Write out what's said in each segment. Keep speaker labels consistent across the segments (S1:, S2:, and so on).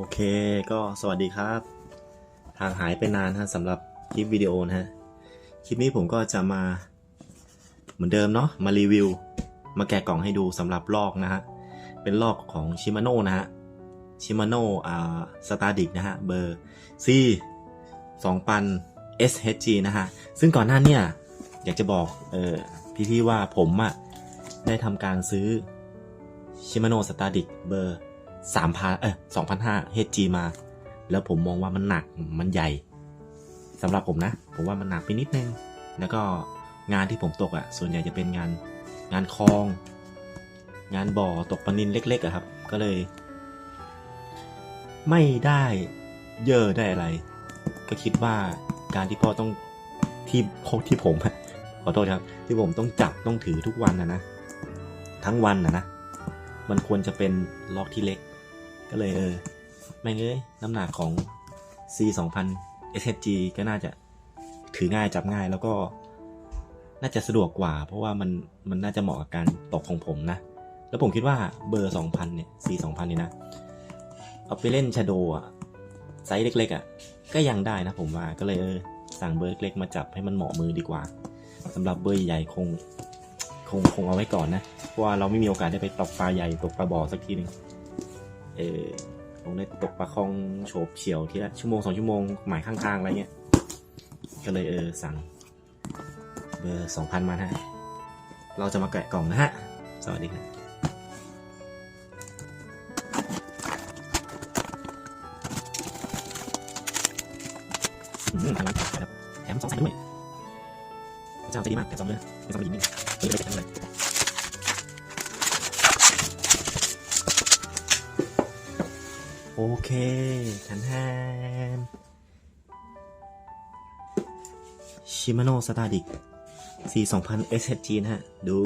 S1: อเคก็สวัสดีครับ ทางหายไปนานฮะสำหรับคลิปวิดีโอนะฮะ คลิปนี้ผมก็จะมา เหมือนเดิมเนาะมารีวิว มาแกะกล่องให้ดูสำหรับลอกนะฮะ เป็นลอกของชิมาโน่นะฮะชิมาโน่อ่าสตาร์ดิกนะฮะ เบอร์ C 2000 SHG นะฮะ ซึ่งก่อนหน้าเนี่ย อยากจะบอกเออพี่ๆว่าผมอะได้ทำการซื้อชิมาโน่สตาร์ดิกเบอร์ สามพันเออสองพันห้า HG มา แล้วผมมองว่ามันหนักมันใหญ่สำหรับผมนะ ผมว่ามันหนักไปนิดนึง แล้วก็งานที่ผมตกอะ่ะ ส่วนใหญ่จะเป็นงานงานคลอง งานบ่อตกปลานินเล็กๆอะครับ ก็เลย ไม่ได้เยอะได้อะไร ก็คิดว่าการที่พ่อต้องที่ที่ผมขอโทษครับ ที่ผมต้องจับต้องถือทุกวันนะนะ ทั้งวันนะนะ มันควรจะเป็นล็อกที่เล็ก ก็เลยเออแม่งเอ้ยน้ำหนักของ C 2 0 0 SHG ก็น่าจะถือง่ายจับง่ายแล้วก็น่าจะสะดวกกว่า เพราะว่ามันมันน่าจะเหมาะกับการตกของผมนะ แล้วผมคิดว่าเบอร์ 2000 เนี่ย C 2000เนี่ยนะ เอาไปเล่นชาโดอะไซส์เล็กๆอะก็ยังได้นะผมว่าก็เลยเออสั่งเบอร์เล็กมาจับให้มันเหมาะมือดีกว่าสำหรับเบอร์ใหญ่คงคงคงเอาไว้ก่อนนะ เพราะว่าเราไม่มีโอกาสได้ไปตกปลาใหญ่ตกปลาบ่อสักทีหนึ่ง เออคงได้ตกปลาคองโฉบเฉียวทีละชั่วโมงสองชั่วโมงหมายข้างๆอะไรเงี้ย ก็เลยเออสั่งเบอร์สองพันมานะฮะ เราจะมาแกะกล่องนะฮะ สวัสดีครับอืมทางร้ครับแถมสองสายด้วยพระเจ้าใจดีมากแถมสองเลยแถมสองไปยิงนี่ไม่ได้ไปแถมเลย โอเคทันแฮมชิมาโนสตาดิก C 2 0 0 SHG นะฮะ ดู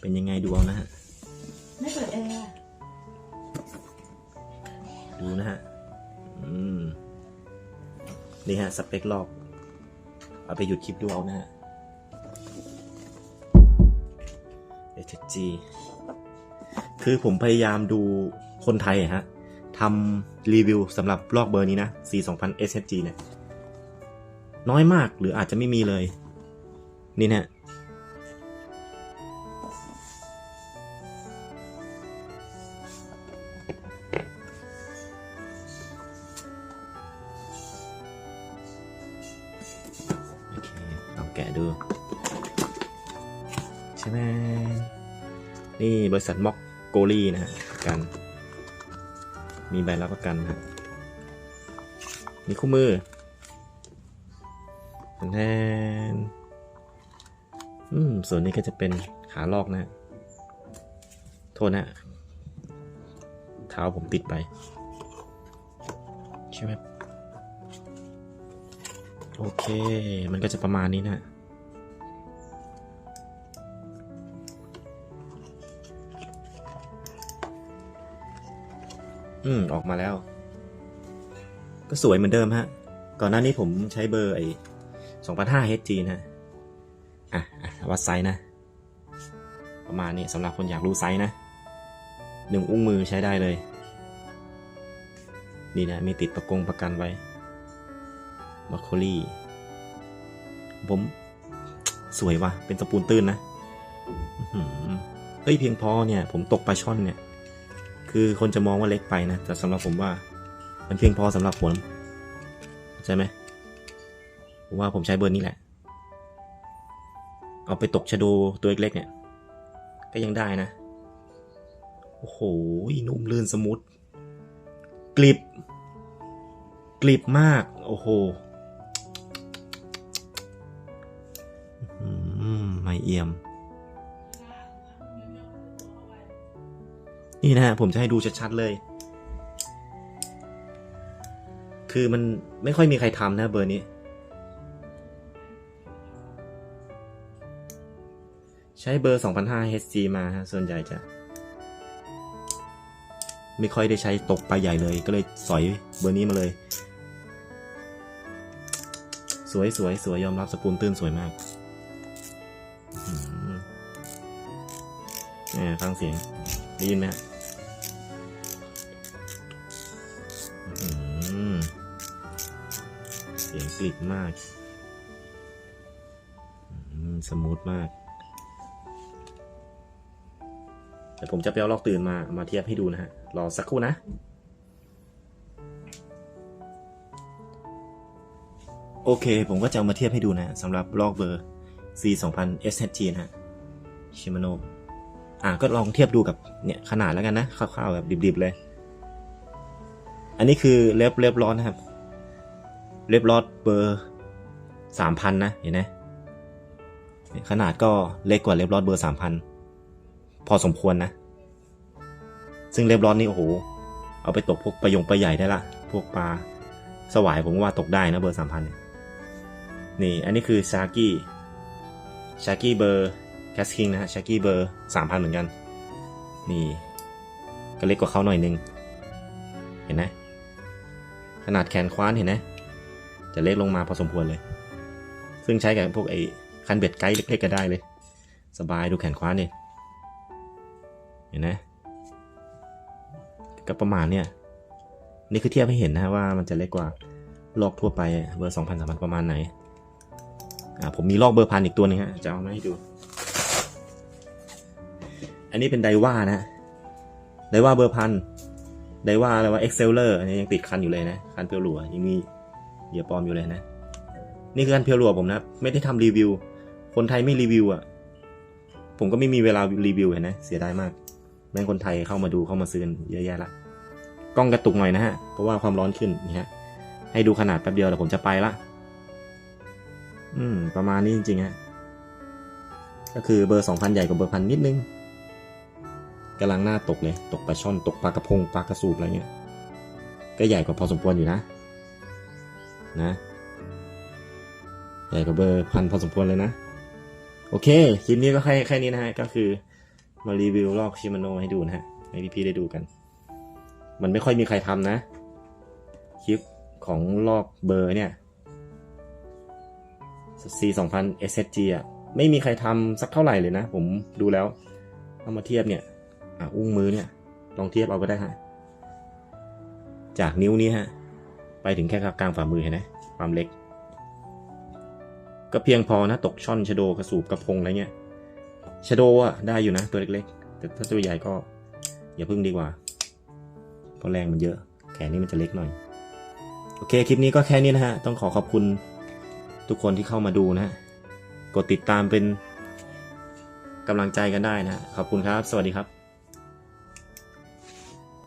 S1: เป็นยังไงดูเอานะฮะ
S2: ไม่เปิดแอร์
S1: ดูนะฮะ อืม นี่ฮะ สเปคลอก เอาไปหยุดคลิปดูเอานะฮะ SHG คือผมพยายามดูคนไทยอะฮะ ทำรีวิวสำหรับลอกเบอร์นี้นะ C 2 0 0 SHG เนี่ย น้อยมากหรืออาจจะไม่มีเลย นี่นะฮะโอเองแกะดู ใช่ไหมนี่บริษัทม็อกโกลี่นะฮะกัน มีใบรับประกันนะฮะมีคู่มือแทนอืม ส่วนนี้ก็จะเป็นขาลอกนะ โทษนะ เท้าผมติดไป ใช่ไหมโอเค มันก็จะประมาณนี้นะ อืม ออกมาแล้ว ก็สวยเหมือนเดิมฮะ ก่อนหน้านี้ผมใช้เบอร์ไอ้2005 HG นะอะอะวัดไซส์นะ ประมาณนี้สำหรับคนอยากรู้ไซส์นะหนึ่งอุ้งมือใช้ได้เลย นี่นะ มีติดประกงประกันไว้บัคโคลี่ ผมสวยว่ะ เป็นสปูนตื้นนะเฮ้ยเพียงพอเนี่ย ผมตกปลาช่อนเนี่ย คือคนจะมองว่าเล็กไปนะ แต่สำหรับผมว่า มันเพียงพอสำหรับผมเข้าใจไหมผมว่าผมใช้เบอร์นี้แหละ เอาไปตกชะโดตัวเล็กๆเนี่ย ก็ยังได้นะ โอ้โห นุ่มลื่นสมูทกริบกริบมาก โอ้โหมไม่เอี่ยม นี่นะฮะผมจะให้ดูชัดๆเลย คือมันไม่ค่อยมีใครทำนะเบอร์นี้ ใช้เบอร์ 2005 HG มาฮะส่วนใหญ่จะ ไม่ค่อยได้ใช้ตกปลาใหญ่เลย ก็เลยสอยเบอร์นี้มาเลย สวยสวยสวยยอมรับสปูนตื้นสวยมากอืมแหมฟังเสียงได้ยินไหม เสียงกริบมาก สมูทมากเดี๋ยวผมจะไปเอาลอกตื่นมา มาเทียบให้ดูนะฮะ รอสักครู่นะ โอเค ผมก็จะเอามาเทียบให้ดูนะสำหรับลอกเบอร์ C 2 0 0 SHG นะฮะ ชิมาโนอะก็ลองเทียบดูกับเนี่ยขนาดแล้วกันนะคร่าวๆแบบดิบๆเลย อันนี้คือเล็บเล็บร้อนนะครับ เล็บร้อนเบอร์สามพันนะเห็นไหมขนาดก็เล็กกว่าเล็บร้อนเบอร์สามพันพอสมควรนะ ซึ่งเล็บร้อนนี่โอ้โห เอาไปตกพวกปลายงปลาใหญ่ได้ละพวกปลาสวายผมว่าตกได้นะเบอร์สามพันนี่อันนี้คือชากี้ชากี้เบอร์แคสคิงนะฮะชากี้เบอร์สามพันเหมือนกัน นี่ก็เล็กกว่าเขาหน่อยนึง เห็นไหมขนาดแขนคว้านเห็นไหม จะเล็กลงมาพอสมควรเลย ซึ่งใช้กับพวกไอ้คันเบ็ดไกด์เล็กๆก็ได้เลย สบายดูแขนคว้านนี่เห็นไหมก็ประมาณเนี่ย นี่คือเทียบให้เห็นนะว่ามันจะเล็กกว่าลอกทั่วไปเบอร์สองพันสามพันประมาณไหน อ่าผมมีลอกเบอร์พันอีกตัวหนึงฮะจะเอามาให้ดู อันนี้เป็นไดว่านะไดว่าเบอร์พันไดว่าอะไรว่า Exceller อันนี้ยังติดคันอยู่เลยนะ คันเพียวหลัวยังมี เหยื่อปลอมอยู่เลยนะ นี่คือคันเพียวหลัวผมนะ ไม่ได้ทำรีวิว คนไทยไม่รีวิวอะ ผมก็ไม่มีเวลารีวิวเห็นนะ เสียดายมาก แม่งคนไทยเข้ามาดูเข้ามาซื้อเยอะแยะละ กล้องกระตุกหน่อยนะฮะ เพราะว่าความร้อนขึ้นนี่ฮะ ให้ดูขนาดแป๊บเดียวเดี๋ยวผมจะไปละ อืม ประมาณนี้จริงๆฮะ ก็คือเบอร์สองพันใหญ่กว่าเบอร์พันนิดนึงกำลังหน้าตกเลย ตกปลาช่อน ตกปลากระพง ปลากระสูบอะไรเงี้ย ก็ใหญ่กว่าพอสมควรอยู่นะ นะใหญ่กว่าเบอร์พันพอสมควรเลยนะ โอเค คลิปนี้ก็แค่แค่นี้นะฮะ ก็คือมารีวิวลอกชิมาโนให้ดูนะฮะ ให้พี่ๆได้ดูกัน มันไม่ค่อยมีใครทำนะ คลิปของลอกเบอร์เนี่ย C 2 0 0 SSG อะ ไม่มีใครทำสักเท่าไหร่เลยนะ ผมดูแล้ว เอามาเทียบเนี่ย อะ อุ้งมือเนี่ย ลองเทียบเอาก็ได้ฮะ จากนิ้วนี้ฮะ ไปถึงแค่กลางฝ่ามือเห็นไหมความเล็ก ก็เพียงพอนะตกช่อนชโดกระสูบกระพงอะไรเงี้ยชโดอะได้อยู่นะตัวเล็กๆ แต่ถ้าตัวใหญ่ก็อย่าพึ่งดีกว่าเพราะแรงมันเยอะ แขนนี่มันจะเล็กหน่อย โอเคคลิปนี้ก็แค่นี้นะฮะ ต้องขอขอบคุณทุกคนที่เข้ามาดูนะฮะ กดติดตามเป็นกำลังใจกันได้นะ ขอบคุณครับ สวัสดีครับ